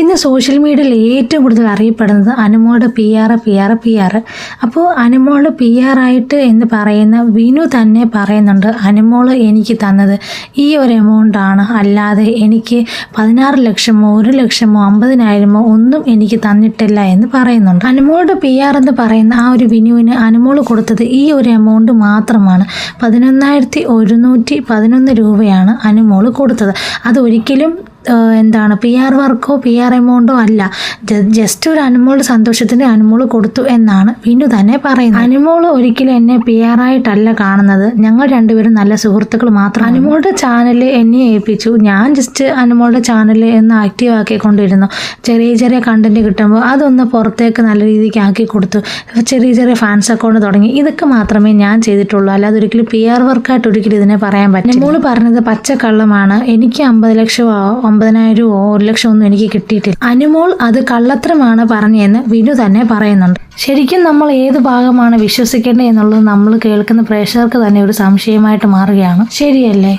ഇന്ന് സോഷ്യൽ മീഡിയയിൽ ഏറ്റവും കൂടുതൽ അറിയപ്പെടുന്നത് അനുമോളുടെ P R P R P R അപ്പോൾ അനുമോൾ പി ആയിട്ട് എന്ന് പറയുന്ന വിനു തന്നെ പറയുന്നുണ്ട് അനുമോൾ എനിക്ക് തന്നത് ഈ ഒരു എമൗണ്ട് ആണ്. അല്ലാതെ എനിക്ക് പതിനാറ് ലക്ഷമോ ഒരു ലക്ഷമോ അമ്പതിനായിരമോ ഒന്നും എനിക്ക് തന്നിട്ടില്ല എന്ന് പറയുന്നുണ്ട്. അനുമോളുടെ പി ആർ എന്ന് പറയുന്ന ആ ഒരു വിനുവിന് അനുമോൾ കൊടുത്തത് ഈ ഒരു എമൗണ്ട് മാത്രമാണ്. പതിനൊന്നായിരത്തി ഒരുന്നൂറ്റി പതിനൊന്ന് രൂപയാണ് അനുമോൾ കൊടുത്തത്. അതൊരിക്കലും എന്താണ് പി ആർ വർക്കോ പി ആർ എമൗണ്ടോ അല്ല. ജസ്റ്റ് ഒരു അനുമോളുടെ സന്തോഷത്തിന് അനുമോൾ കൊടുത്തു എന്നാണ് വിനു തന്നെ പറയുന്നത്. അനുമോൾ ഒരിക്കലും എന്നെ പി ആർ ആയിട്ടല്ല കാണുന്നത്. ഞങ്ങൾ രണ്ടുപേരും നല്ല സുഹൃത്തുക്കൾ മാത്രം അനുമോളുടെ ചാനൽ എന്നെ ഏൽപ്പിച്ചു. ഞാൻ ജസ്റ്റ് അനുമോളുടെ ചാനൽ എന്ന് ആക്റ്റീവ് ആക്കിക്കൊണ്ടിരുന്നു. ചെറിയ ചെറിയ കണ്ടന്റ് കിട്ടുമ്പോൾ അതൊന്ന് പുറത്തേക്ക് നല്ല രീതിക്ക് ആക്കി കൊടുത്തു. ചെറിയ ചെറിയ ഫാൻസ് അക്കൗണ്ട് തുടങ്ങി. ഇതൊക്കെ മാത്രമേ ഞാൻ ചെയ്തിട്ടുള്ളൂ. അല്ലാതെ ഒരിക്കലും പി ആർ വർക്കായിട്ട് ഒരിക്കലും ഇതിനെ പറയാൻ പറ്റും അനുമോൾ പറഞ്ഞത് പച്ചക്കള്ളമാണ്. എനിക്ക് അമ്പത് ലക്ഷമോ ഒമ്പതിനായിരമോ ഒരു ലക്ഷം ഒന്നും എനിക്ക് കിട്ടിയിട്ടില്ല. അനുമോൾ അത് കള്ളത്തരമാണ് പറഞ്ഞതെന്ന് വിനു തന്നെ പറയുന്നുണ്ട്. ശരിക്കും നമ്മൾ ഏത് ഭാഗമാണ് വിശ്വസിക്കേണ്ടത് എന്നുള്ളത് നമ്മൾ കേൾക്കുന്ന പ്രേക്ഷകർക്ക് തന്നെ ഒരു സംശയമായിട്ട് മാറുകയാണ്. ശരിയല്ലേ?